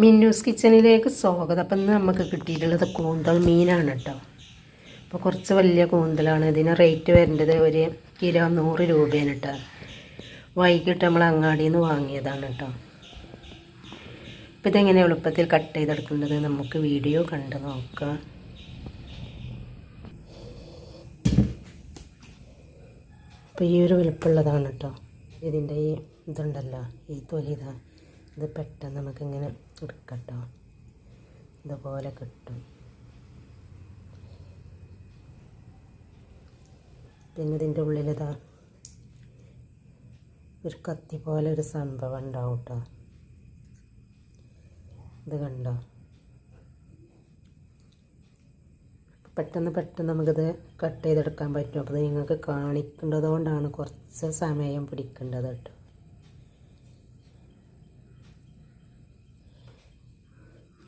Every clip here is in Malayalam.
മിന്നൂസ് കിച്ചണിലേക്ക് സ്വാഗതം. അപ്പം ഇന്ന് നമുക്ക് കിട്ടിയിട്ടുള്ളത് കൂന്തൾ മീനാണ് കേട്ടോ അപ്പോൾ കുറച്ച് വലിയ കൂന്തലാണ്. ഇതിന് റേറ്റ് വരേണ്ടത് ഒരു കിലോ നൂറ് രൂപയാണ് കേട്ടോ വൈകിട്ട് നമ്മൾ അങ്ങാടിയിൽ നിന്ന് വാങ്ങിയതാണ് കേട്ടോ അപ്പോൾ ഇതെങ്ങനെ എളുപ്പത്തിൽ കട്ട് ചെയ്തെടുക്കേണ്ടത് നമുക്ക് വീഡിയോ കണ്ട് നോക്കാം. അപ്പോൾ ഈ ഒരു വലുപ്പമുള്ളതാണ് കേട്ടോ ഇതിന്റെ ഈ ഇതുണ്ടല്ലോ ഈ തൊലിതാണ് ഇത് പെട്ടെന്ന് നമുക്കിങ്ങനെ എടുക്കട്ടോ ഇതുപോലെ കിട്ടും. പിന്നെ ഇതിന്റെ ഉള്ളിലിതാ ഒരു കത്തി പോലെ ഒരു സംഭവം ഉണ്ടാവും കേട്ടോ ഇത് കണ്ടോ? പെട്ടെന്ന് പെട്ടെന്ന് നമുക്കിത് കട്ട് ചെയ്തെടുക്കാൻ പറ്റും. അപ്പോൾ നിങ്ങൾക്ക് കാണിക്കേണ്ടതുകൊണ്ടാണ് കുറച്ച് സമയം പിടിക്കേണ്ടത് കേട്ടോ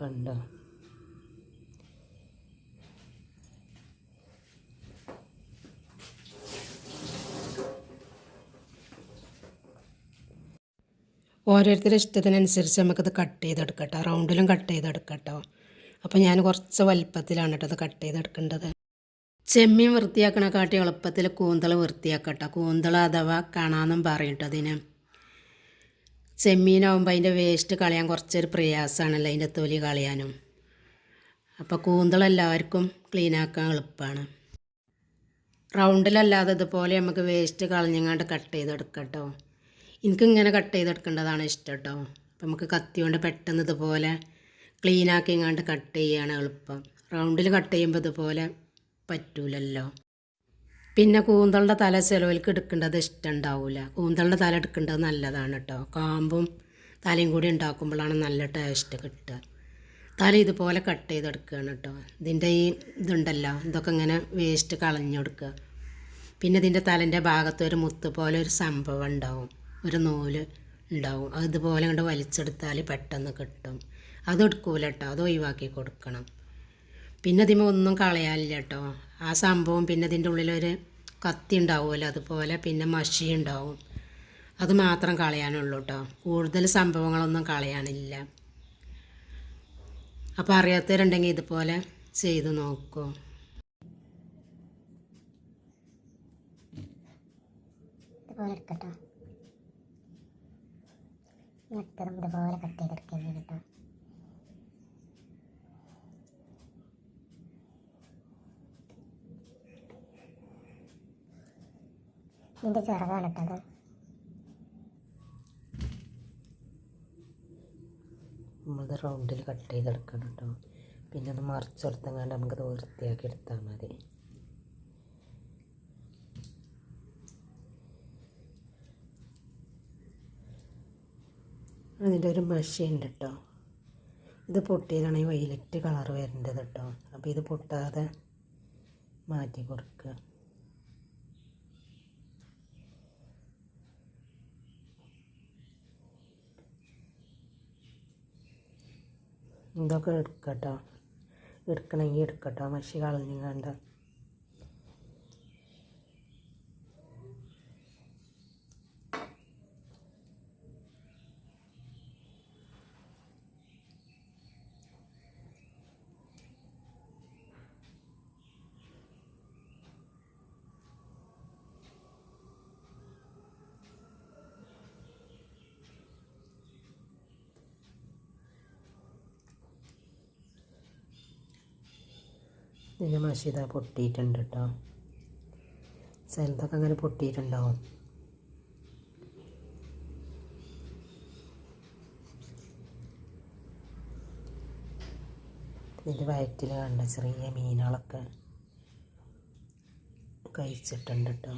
കണ്ടോ? ഓരോരുത്തരുടെ ഇഷ്ടത്തിനനുസരിച്ച് നമുക്കത് കട്ട് ചെയ്തെടുക്കട്ടോ. റൗണ്ടിലും കട്ട് ചെയ്തെടുക്കട്ടോ. അപ്പോൾ ഞാൻ കുറച്ച് വലിപ്പത്തിലാണ് കേട്ടോ അത് കട്ട് ചെയ്തെടുക്കേണ്ടത്. ചെമ്മീൻ വൃത്തിയാക്കണ കാട്ടി എളുപ്പത്തിൽ കൂന്തൾ വൃത്തിയാക്കട്ടോ. കൂന്തൾ അഥവാ കാണാമെന്നും പറയട്ടോ അതിന്. ചെമ്മീനാവുമ്പോൾ അതിന്റെ വേസ്റ്റ് കളയാൻ കുറച്ചൊരു പ്രയാസമാണല്ലോ അതിന്റെ തൊലി കളയാനും. അപ്പോൾ കൂന്തളെല്ലാവർക്കും ക്ലീനാക്കാൻ എളുപ്പമാണ് റൗണ്ടിലല്ലാതെ ഇതുപോലെ നമുക്ക് വേസ്റ്റ് കളഞ്ഞങ്ങാണ്ട് കട്ട് ചെയ്തെടുക്കട്ടോ. എനിക്കിങ്ങനെ കട്ട് ചെയ്തെടുക്കേണ്ടതാണ് ഇഷ്ടം കേട്ടോ അപ്പം നമുക്ക് കത്തി കൊണ്ട് പെട്ടെന്ന് ഇതുപോലെ ക്ലീനാക്കി ഇങ്ങാണ്ട് കട്ട് ചെയ്യാണ് എളുപ്പം. റൗണ്ടിൽ കട്ട് ചെയ്യുമ്പോൾ ഇതുപോലെ പറ്റൂലല്ലോ. പിന്നെ കൂന്തളുടെ തല ചിലവിലേക്ക് എടുക്കേണ്ടത് ഇഷ്ടം ഉണ്ടാവില്ല കൂന്തളുടെ തല എടുക്കേണ്ടത് നല്ലതാണ് കേട്ടോ കാമ്പും തലയും കൂടി ഉണ്ടാക്കുമ്പോഴാണ് നല്ല ടേസ്റ്റ് കിട്ടുക. തല ഇതുപോലെ കട്ട് ചെയ്തെടുക്കുകയാണ് കേട്ടോ ഇതിന്റെ ഈ ഇതുണ്ടല്ലോ ഇതൊക്കെ ഇങ്ങനെ വേസ്റ്റ് കളഞ്ഞെടുക്കുക പിന്നെ ഇതിന്റെ തലന്റെ ഭാഗത്ത് ഒരു മുത്ത് പോലെ ഒരു സംഭവം ഉണ്ടാവും. ഒരു നൂൽ ഉണ്ടാവും. അതുപോലെ ഇങ്ങോട്ട് വലിച്ചെടുത്താൽ പെട്ടെന്ന് കിട്ടും. അത് എടുക്കൂല കേട്ടോ അത് ഒഴിവാക്കി കൊടുക്കണം. പിന്നെ ഇതിമ ഒന്നും കളയാനില്ല കേട്ടോ ആ സംഭവം പിന്നെ ഇതിന്റെ ഉള്ളിലൊരു കത്തി ഉണ്ടാവുമല്ലോ അതുപോലെ പിന്നെ മഷി ഉണ്ടാവും അത് മാത്രം കളയാനുള്ളൂ കേട്ടോ കൂടുതൽ സംഭവങ്ങളൊന്നും കളയാനില്ല. അപ്പോൾ അറിയാത്തവരുണ്ടെങ്കിൽ ഇതുപോലെ ചെയ്ത് നോക്കൂ. ഇതുപോലെ എടുക്കട്ടോ. ഇതുപോലെ കട്ട് ചെയ്തെടുക്കുകയാണ് കേട്ടോ. ഇതിന്റെ ചിറകാണ് ഇട്ടത് നമ്മളത് റൗണ്ടിൽ കട്ട് ചെയ്തെടുക്കണം കേട്ടോ. പിന്നെ അത് മറിച്ചെടുത്തങ്ങാണ്ട് നമുക്കത് വൃത്തിയാക്കി എടുത്താൽ മതി. അതിന്റെ ഒരു ഉണ്ട് കേട്ടോ. ഇത് പൊട്ടിയതാണ് ഈ വൈലറ്റ് കളർ വരേണ്ടത് കേട്ടോ. അപ്പോൾ ഇത് പൊട്ടാതെ മാറ്റി കൊടുക്കുക. ഇതൊക്കെ എടുക്കട്ടോ. എടുക്കണമെങ്കിൽ എടുക്കട്ടോ. മഷി കളഞ്ഞു കണ്ട ഇതിന്റെ മഷി ഇതാ പൊട്ടിയിട്ടുണ്ട് കേട്ടോ ചിലതൊക്കെ അങ്ങനെ പൊട്ടിയിട്ടുണ്ടാവും. ഇതിന്റെ വയറ്റിൽ കണ്ട ചെറിയ മീനുകളൊക്കെ കഴിച്ചിട്ടുണ്ട് കേട്ടോ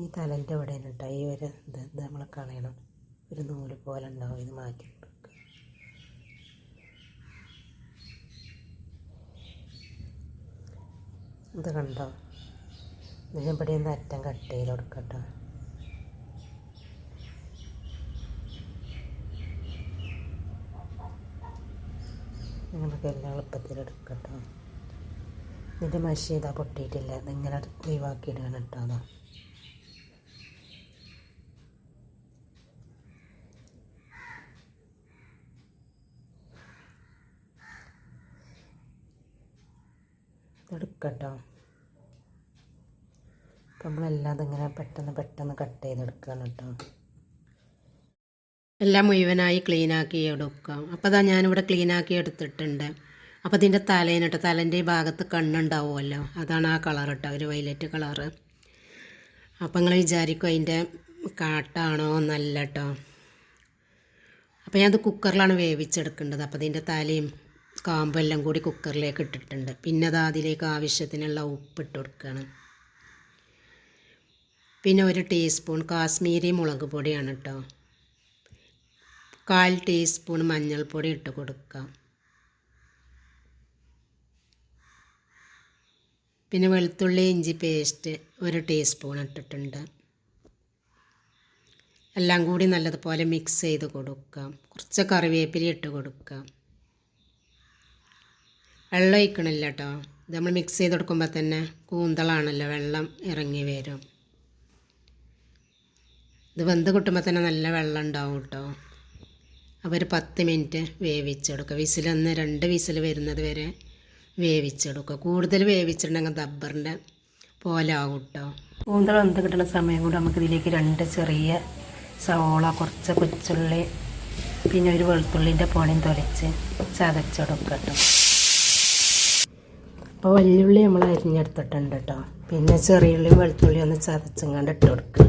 ഈ തലന്റെ അവിടെ കേട്ടോ ഈ ഒരു ഇത് ഇത് നമ്മൾ കളയണം. ഒരു നൂൽ പോലെ ഉണ്ടാവും. ഇത് മാറ്റി കൊടുക്കുക ഇത് കണ്ടോ? ഇതിന് ഇവിടെ ഒന്ന് അറ്റം കട്ട് ചെയ്ത് കൊടുക്കട്ടോ. നമുക്ക് എല്ലാം എളുപ്പത്തിൽ എടുക്കട്ടോ. ഇതിന്റെ മഷി ഇതാ പൊട്ടിയിട്ടില്ല. ഇതിങ്ങനെ ഒഴിവാക്കിയിടുകയാണ് കേട്ടോ. അതാ അപ്പം നമ്മളെല്ലാം ഇങ്ങനെ പെട്ടെന്ന് പെട്ടെന്ന് കട്ട് ചെയ്തെടുക്കുകയാണ് കേട്ടോ. എല്ലാം മുഴുവനായി ക്ലീനാക്കി എടുക്കാം. അപ്പോൾ അതാ ഞാനിവിടെ ക്ലീനാക്കി എടുത്തിട്ടുണ്ട്. അപ്പോൾ ഇതിന്റെ കേട്ടോ തലേന്റെ ഈ ഭാഗത്ത് കണ്ണുണ്ടാവുമല്ലോ. അതാണ് ആ കളർ കേട്ടോ ഒരു വൈലറ്റ് കളറ് അപ്പോൾ നിങ്ങൾ വിചാരിക്കും അതിന്റെ കാട്ടാണോ നല്ല കേട്ടോ. അപ്പോൾ ഞാനത് കുക്കറിലാണ് വേവിച്ചെടുക്കേണ്ടത്. അപ്പോൾ ഇതിന്റെ തലയും കാമ്പും എല്ലാം കൂടി കുക്കറിലേക്ക് ഇട്ടിട്ടുണ്ട്. പിന്നെ അത് അതിലേക്ക് ആവശ്യത്തിനുള്ള ഉപ്പിട്ട് കൊടുക്കുകയാണ് പിന്നെ ഒരു ടീസ്പൂൺ കാശ്മീരി മുളക് പൊടിയാണ് കേട്ടോ കാൽ ടീസ്പൂൺ മഞ്ഞൾപ്പൊടി ഇട്ട് കൊടുക്കാം. പിന്നെ വെളുത്തുള്ളി ഇഞ്ചി പേസ്റ്റ് ഒരു ടീസ്പൂൺ ഇട്ടിട്ടുണ്ട്. എല്ലാം കൂടി നല്ലതുപോലെ മിക്സ് ചെയ്ത് കൊടുക്കാം. കുറച്ച് കറിവേപ്പില ഇട്ട് കൊടുക്കാം. വെള്ളം ഒഴിക്കണില്ല കേട്ടോ ഇത് നമ്മൾ മിക്സ് ചെയ്ത് കൊടുക്കുമ്പോൾ തന്നെ കൂന്തളാണല്ലോ വെള്ളം ഇറങ്ങി വരും. ഇത് വെന്ത് കിട്ടുമ്പോൾ തന്നെ നല്ല വെള്ളം ഉണ്ടാവും കേട്ടോ അപ്പോൾ ഒരു പത്ത് മിനിറ്റ് വേവിച്ചെടുക്കുക വിസിലൊന്ന് രണ്ട് വിസിൽ വരുന്നത് വരെ വേവിച്ചെടുക്കുക കൂടുതൽ വേവിച്ചിട്ടുണ്ടെങ്കിൽ ദബ്ബറിന്റെ പോലെ ആവും കേട്ടോ കൂന്തൽ വെന്ത് കിട്ടുന്ന സമയം കൂടെ നമുക്ക് ഇതിലേക്ക് രണ്ട് ചെറിയ സവോള കുറച്ച് കൊച്ചുള്ളി പിന്നെ ഒരു വെളുത്തുള്ളിന്റെ പൊണിയും തൊലിച്ച് ചതച്ചെടുക്കുക കേട്ടോ അപ്പോൾ വല്യുള്ളി നമ്മൾ അരിഞ്ഞെടുത്തിട്ടുണ്ട് കേട്ടോ പിന്നെ ചെറിയുള്ളിയും വെളുത്തുള്ളിയും ഒന്ന് ചതച്ചങ്ങാണ്ട് ഇട്ട് കൊടുക്കുക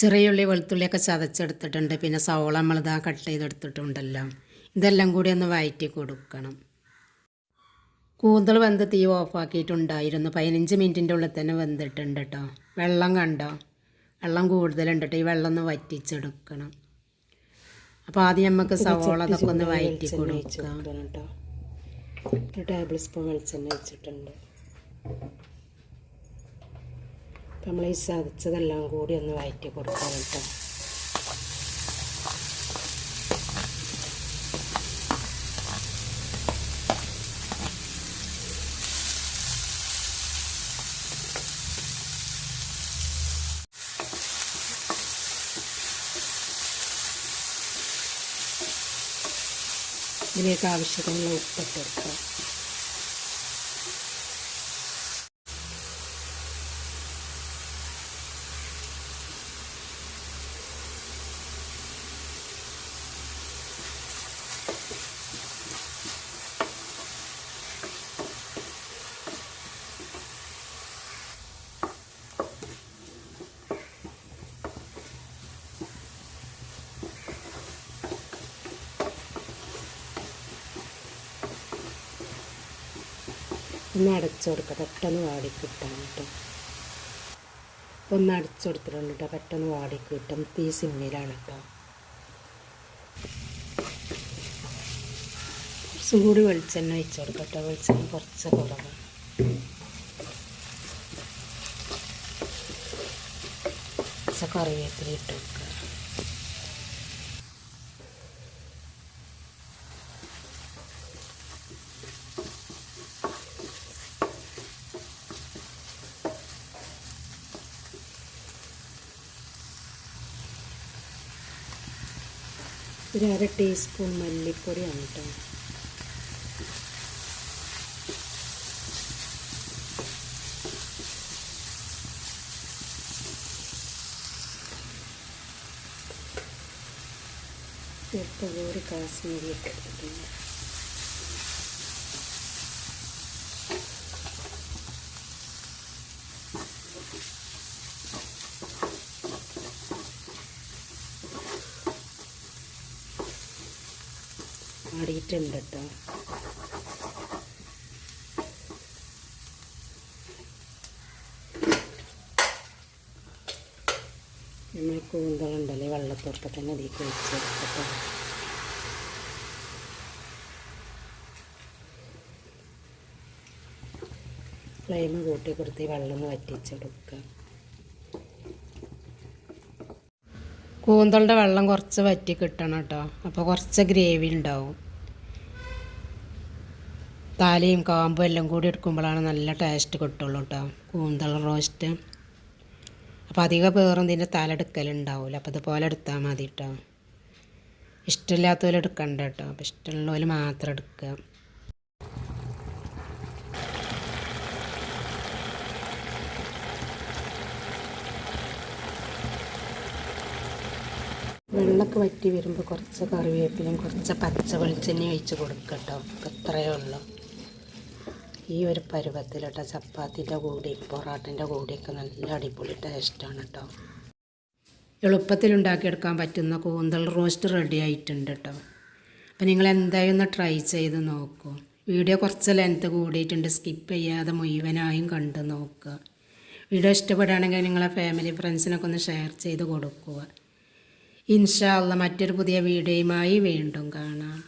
ചെറിയുള്ളി വെളുത്തുള്ളിയൊക്കെ ചതച്ചെടുത്തിട്ടുണ്ട്. പിന്നെ സവോള നമ്മളിതാ കട്ട് ചെയ്തെടുത്തിട്ടുണ്ടല്ലോ. ഇതെല്ലാം കൂടി ഒന്ന് വയറ്റി കൊടുക്കണം. കൂന്തൽ വെന്ത് തീ ഓഫാക്കിയിട്ടുണ്ടായിരുന്നു പതിനഞ്ച് മിനിറ്റിന്റെ ഉള്ളിൽ തന്നെ വെന്തിട്ടുണ്ട് കേട്ടോ വെള്ളം കണ്ടോ? വെള്ളം കൂടുതലുണ്ട് കേട്ടോ ഈ വെള്ളം ഒന്ന് വറ്റിച്ചെടുക്കണം. അപ്പോൾ ആദ്യം നമുക്ക് സവോള അതൊക്കെ ഒന്ന് വയറ്റി കൊടുക്കാം. കേട്ടോ ഒരു ടേബിൾ സ്പൂൺ വെളിച്ചെണ്ണ വെച്ചിട്ടുണ്ട് നമ്മൾ ഈ ചതച്ചതെല്ലാം കൂടി ഒന്ന് വയറ്റി കൊടുക്കണം കേട്ടോ. ഇതിലേക്ക് ആവശ്യത്തിനുള്ള ഉപ്പിട്ട് ഒന്ന് അടച്ചു പെട്ടെന്ന് വാടി കിട്ടാൻ കേട്ടോ. ഒന്ന് അടച്ചു കൊടുത്തിട്ടുണ്ട് കേട്ടോ പെട്ടെന്ന് വാടി കിട്ടും. തീ സിമ്മിലാണ് കേട്ടോ. കുറച്ചും കൂടി വെളിച്ചെണ്ണ ഒഴിച്ചു കൊടുക്കട്ടെ. വെളിച്ചെണ്ണ കുറച്ച് കുറവാണ് കുറച്ച് കറിവേപ്പില ഇട്ട് കൊടുക്കുക. ഒരു അര ടീസ്പൂൺ മല്ലിപ്പൊടിയാണ് കേട്ടോ ചെറുപ്പം ഒരു കാശ്മീരി ഒക്കെ ഇട്ടിട്ടുണ്ട്. ആടിയിട്ടുണ്ട് കേട്ടോ നമ്മൾ കൂന്തളുണ്ടല്ലേ വെള്ളത്തോർക്കെ തന്നെ അതിലേക്ക് വെച്ചെടുക്കട്ടോ ഫ്ലെയിം കൂട്ടി കൊടുത്ത് വെള്ളം ഒന്ന് വറ്റിച്ചെടുക്കുക കൂന്തളുടെ വെള്ളം കുറച്ച് വറ്റി കിട്ടണം കേട്ടോ. അപ്പോൾ കുറച്ച് ഗ്രേവി ഉണ്ടാവും. താലിയും കാമ്പും എല്ലാം കൂടി എടുക്കുമ്പോഴാണ് നല്ല ടേസ്റ്റ് കിട്ടുള്ളൂ കേട്ടോ. കൂന്തൾ റോസ്റ്റ്. അപ്പോൾ അധികം പേറും ഇതിന്റെ തല എടുക്കലുണ്ടാവില്ല അപ്പോൾ ഇതുപോലെ എടുത്താൽ മതി കേട്ടോ ഇഷ്ടമില്ലാത്തവർ എടുക്കണ്ട കേട്ടോ. അപ്പോൾ ഇഷ്ടമുള്ളവർ മാത്രം എടുക്കുക വെള്ളമൊക്കെ വറ്റി വരുമ്പോൾ കുറച്ച് കറിവേപ്പിലയും കുറച്ച് പച്ച വെളിച്ചെണ്ണയും ഒഴിച്ച് കൊടുക്കട്ടോ. കേട്ടോ അത്രയേ ഉള്ളൂ. ഈ ഒരു പരുവത്തിൽ കേട്ടോ ചപ്പാത്തിന്റെ കൂടി പൊറാട്ടിന്റെ കൂടിയൊക്കെ നല്ല അടിപൊളി ടേസ്റ്റാണ് കേട്ടോ എളുപ്പത്തിൽ ഉണ്ടാക്കിയെടുക്കാൻ പറ്റുന്ന കൂന്തൽ റോസ്റ്റ് റെഡി ആയിട്ടുണ്ട് കേട്ടോ അപ്പം നിങ്ങൾ എന്തായാലും ഒന്ന് ട്രൈ ചെയ്ത് നോക്കൂ. വീഡിയോ കുറച്ച് ലെങ്ത്ത് കൂടിയിട്ടുണ്ട് സ്കിപ്പ് ചെയ്യാതെ മുഴുവനായും കണ്ട് നോക്കുക. വീഡിയോ ഇഷ്ടപ്പെടുകയാണെങ്കിൽ നിങ്ങളെ ഫാമിലി ഫ്രണ്ട്സിനൊക്കെ ഒന്ന് ഷെയർ ചെയ്ത് കൊടുക്കുക. ഇൻഷാല്ല മറ്റൊരു പുതിയ വീഡിയോയുമായി വീണ്ടും കാണാം.